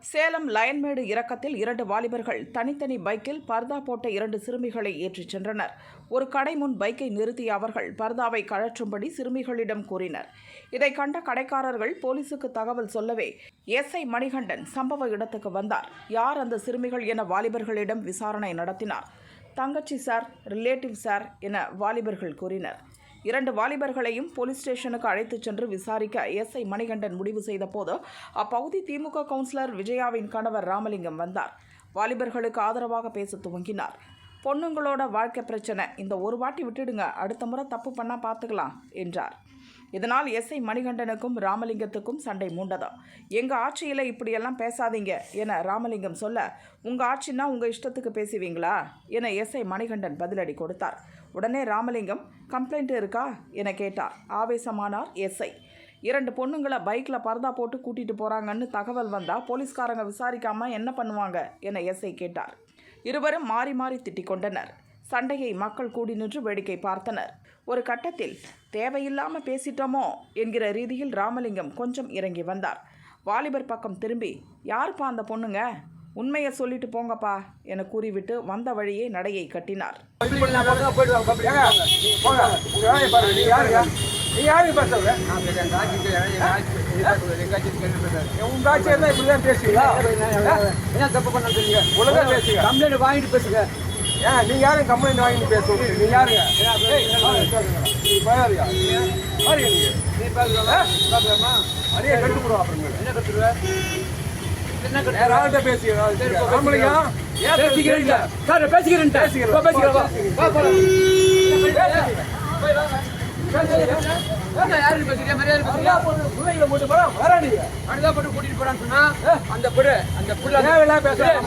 சேலம் லயன்மேடு இறக்கத்தில் இரண்டு வாலிபர்கள் தனித்தனி பைக்கில் பர்தா போட்ட இரண்டு சிறுமிகளை ஏற்றிச் சென்றனர். ஒரு கடை முன் பைக்கை நிறுத்திய அவர்கள் பர்தாவை கழற்றும்படி சிறுமிகளிடம் கூறினர். இதை கண்ட கடைக்காரர்கள் போலீசுக்கு தகவல் சொல்லவே எஸ்ஐ மணிகண்டன் சம்பவ இடத்துக்கு வந்தார். யார் அந்த சிறுமிகள் என வாலிபர்களிடம் விசாரணை நடத்தினார். தங்கச்சி சார் ரிலேட்டிவ் சார் என வாலிபர்கள் கூறினர். இரண்டு வாலிபர்களையும் போலீஸ் ஸ்டேஷனுக்கு அழைத்துச் சென்று விசாரிக்க எஸ்ஐ மணிகண்டன் முடிவு செய்தபோது அப்பகுதி திமுக கவுன்சிலர் விஜயாவின் கணவர் ராமலிங்கம் வந்தார். வாலிபர்களுக்கு ஆதரவாக பேச துவங்கினார். பொண்ணுங்களோட வாழ்க்கை பிரச்சனை இந்த ஒரு வாட்டி விட்டுடுங்க அடுத்த முறை தப்பு பண்ணால் பார்த்துக்கலாம் என்றார். இதனால் எஸ்ஐ மணிகண்டனுக்கும் ராமலிங்கத்துக்கும் சண்டை மூண்டது. எங்கள் ஆட்சியில் இப்படியெல்லாம் பேசாதீங்க என ராமலிங்கம் சொல்ல உங்கள் ஆட்சின்னா உங்கள் இஷ்டத்துக்கு பேசுவீங்களா? என எஸ்ஐ மணிகண்டன் பதிலடி கொடுத்தார். உடனே ராமலிங்கம் கம்ப்ளைண்ட் இருக்கா? என கேட்டார். ஆவேசமானார் எஸ்ஐ இரண்டு பொண்ணுங்களை பைக்கில் பர்தா போட்டு கூட்டிட்டு போகிறாங்கன்னு தகவல் வந்தால் போலீஸ்காரங்க விசாரிக்காமல் என்ன பண்ணுவாங்க என எஸ்ஐ கேட்டார். இருவரும் மாறி மாறி திட்டிக் கொண்டனர். சண்டையை மக்கள் கூடி நின்று வேடிக்கை பார்த்தனர். ஒரு கட்டத்தில் தேவையில்லாமல் பேசிட்டோமோ? என்கிற ரீதியில் ராமலிங்கம் கொஞ்சம் இறங்கி வந்தார். வாலிபர் பக்கம் திரும்பி யாருப்பா அந்த பொண்ணுங்க? உண்மையை சொல்லிட்டு போங்கப்பா என கூறிவிட்டு வந்த வழியே நடையை கட்டினார். நீ என்ன தப்பு வாங்கிட்டு பேசுங்க ஏன் நீ யாரும் கம்ப்ளைண்ட் வாங்கிட்டு பேசுவீங்க நீ யாருங்க நீ பாருங்க பாருங்க நீ பேசலாமா அடியே கட்டு போடுவா என்ன கத்துருவ பேசுங்க ராமலிங்கா ஏன் பேசிக்கிறேன் சார். பேசிக்கிறேன். பேசிக்கிறேன். பேசிக்கிறேன். வா. கூட்டிட்டு போறான்னு சொன்னா அந்த புள்ள அந்த புள்ள பேசுறேன்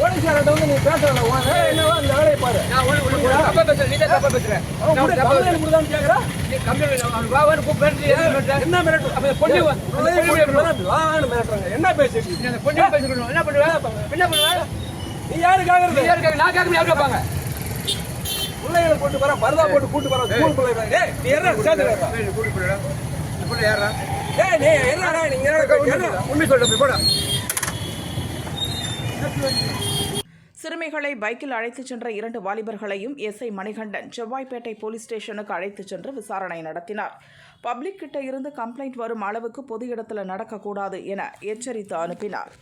என்ன வந்து நீ பேசுறல என்னவா இந்த வேலையை பாரு நான் தப்பா பேசுறேன் நீ தான் தப்பா பேசுறேன் கம்ப்ளைண்ட் கொடுத்தான்னு நீ கம்ப்ளைண்ட் அவன் கூப்பிட்டு என்ன மிரட்டு பொண்ணு வா- வான்னு மிரட்டுறாங்க என்ன பேசிட்டு பொண்ணு பேசிக்கணும் என்ன பண்ணுவ என்ன பண்ணுவ நீ யாரு நீ கேக்குறது நான் கேட்க யாரு கேட்பாங்க பிள்ளைகளை போட்டு வர பரதா போட்டு கூட்டு வர ஸ்கூல் பிள்ளைங்க ஏய் நீ என்ன கூட்டி போடுறா இந்த யாரா சிறுமிகளை பைக்கில் அழைத்துச் சென்ற இரண்டு வாலிபர்களையும் எஸ்ஐ மணிகண்டன் செவ்வாய்ப்பேட்டை போலீஸ் ஸ்டேஷனுக்கு அழைத்துச் சென்று விசாரணை நடத்தினார். பப்ளிக் கிட்ட இருந்து கம்ப்ளைண்ட் வரும் அளவுக்கு பொது இடத்துல நடக்கக்கூடாது என எச்சரித்து அனுப்பினார்.